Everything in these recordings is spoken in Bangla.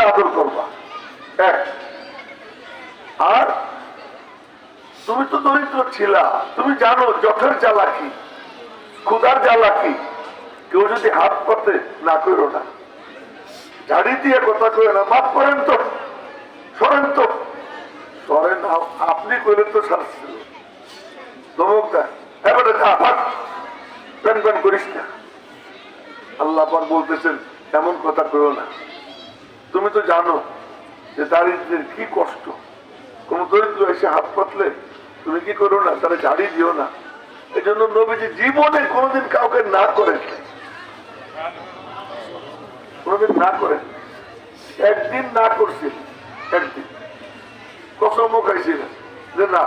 আদর করবা। আর, তুমি তো দরিদ্র তুমি জানো যথের জ্বালা কি ক্ষুদার কেউ যদি হাত পাতে, না করো না। ঝাড়ি দিয়ে কথা কয়ে না, মাফ করেন তো, সরেন তো। সরেন আপনি কইলেন তো শাস্তি। ধমক দেয় এবারে যা ভাগ। প্যান প্যান করিস না। আল্লাহ পাক বলতেছেন, এমন কথা কইও না। তুমি তো জানো যে দারিদ্রের কি কষ্ট। কোন দরিদ্র এসে হাত পাতলে তুমি কি করো না? দিও না। এই জন্য নবীজি জীবনে কোনোদিন কাউকে না করেন কোনোদিন না করেন একদিন না করছিল একদিন। কসমও খাইছিলেন যে না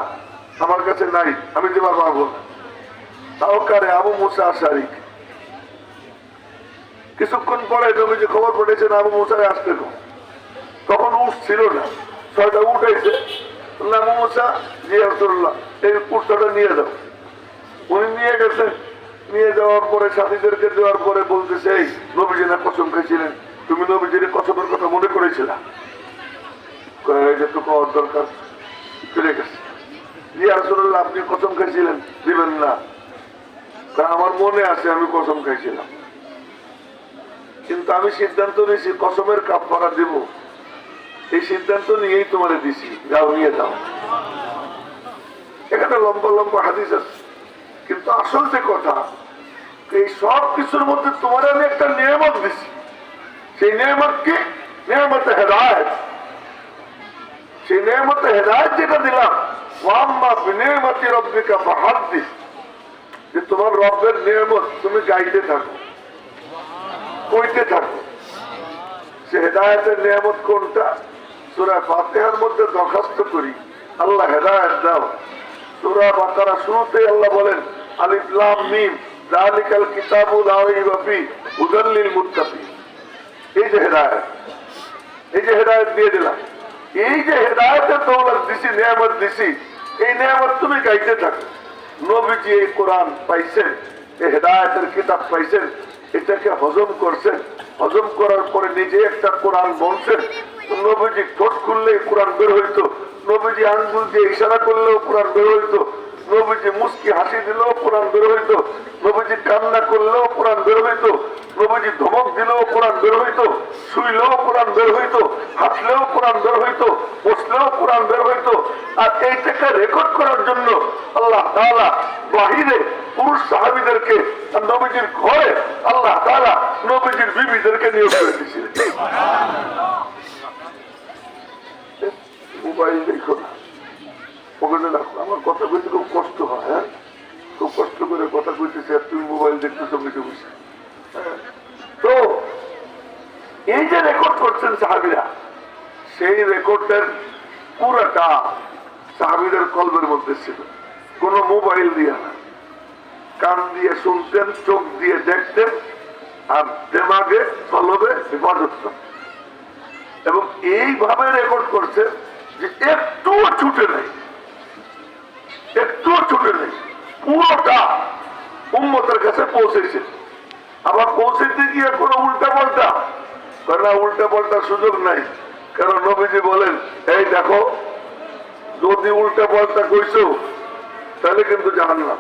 আমার কাছে নাই আমি দিবার পারব না সাহকারে আবু মুসা শারিক কিছুক্ষণ পরে নবীজি খবর পড়েছেন আবু মুসায় আসতে। তখন উঠ ছিল না ছয়টা বললাম, আবু মুসা জি রসুল্লাহ এই উঠটা নিয়ে যাও। উনি নিয়ে গেছেন নিয়ে যাওয়ার পরে সাথীদেরকে দেওয়ার পরে বলতেছে এই নবীজি না কসম খাইছিলেন তুমি নবীজির কসমের কথা মনে করেছিলা? কয়ে, এই যে তো কর দরকার চলে গেছে। আপনি কসম খাইছিলেন, দিবেন না। আমার মনে আছে, আমি কসম খাইছিলাম। কিন্তু আমি সিদ্ধান্ত নিয়েছি, কসমের কাপ এই সিদ্ধান্ত নিয়েই তোমারে দিছি, যাও, নিয়ে যাও। এখানে লম্বা লম্বা হাদিস আছে। কিন্তু আসল যে কথা, এই সব কিছুর মধ্যে তোমার আমি একটা নিয়ামত দিছি। সেই নিয়ামত কি? নিয়ামত হেদায়ত। সেই নিয়ামত হেদায়ত যেটা দিলাম তোমার রবের নিয়ামত তুমি গাইতে থাকো, কইতে থাকো। সে হেদায়তের নিয়ামত কোনটা? সুরা ফাতেহার মধ্যে দরখাস্ত করি। আল্লাহ হেদায়ত দাও। সুরা বাকারা শুরুতেই আল্লাহ বলেন আলিফলাম মিম জালিকাল কিতাবুল আওয়াফি উদাল্লিল মুত্তাকি এই যে হেদায়ত, এই যে হেদায়ত দিয়ে দিলাম। এই যে হেদায়তের দৌলত দিছি, নিয়ামত দিছি এই নিয়ামত তুমি গাইতে থাকো। নবীজি এই কোরআন পাইছেন, এই হেদায়তের কিতাব পাইছেন, এটাকে হজম করছেন। হজম করার পরে নিজে একটা কোরআন বলছেন নবীজি ঠোঁট খুললে কোরআন বের হইতো। নবীজি আঙ্গুল দিয়ে ইশারা করলেও কোরআন বের হইতো। নবীজি মুস্কি হাসি দিলেও কোরআন বের হইতো। নবীজি কান্না করলেও কোরআন বের হইতো। নবীজি ধমক দিলেও কোরআন বের হইতো, শুইলেও কোরআন বের হইতো, হাসলেও কোরআন বের হইতো, বসলেও কোরআন বের হইতো। আর এইটাকে রেকর্ড করার জন্য আল্লাহ তাআলা বাহিরে পুরুষ সাহাবিদেরকে নবীজির ঘরে আল্লাহ তাআলা নবীজির বিবিদেরকে নিয়োগ করে দিয়েছিলেন মোবাইল দেখো না। ওখানে রাখো আমার কথা বলতে খুব কষ্ট হয় হ্যাঁ? খুব কষ্ট করে কথা কইতেছে আর তুমি মোবাইল দেখতেছো বসে বসে হ্যাঁ। তো এই যে রেকর্ড করছেন সাহাবিরা, সেই রেকর্ডের পুরাটা সাহাবিদের কলবের মধ্যে ছিল। কোন মোবাইল দিয়ে না। কান দিয়ে শুনতেন, চোখ দিয়ে দেখতেন, আর দেমাগে, কলবে হেফাজত এবং এইভাবে রেকর্ড করছে যে একটুও ছুটে নেই। একটুও ছুটে নেই। পুরোটা উম্মতের কাছে পৌঁছেছে। আবার পৌঁছতে গিয়ে কোনো উল্টা পাল্টা না উল্টে পাল্টার সুযোগ নাই। কেন নবীজি বলেন, এই দেখো, যদি উল্টে পাল্টা কইছো, তাহলে কিন্তু জাহান্নাম।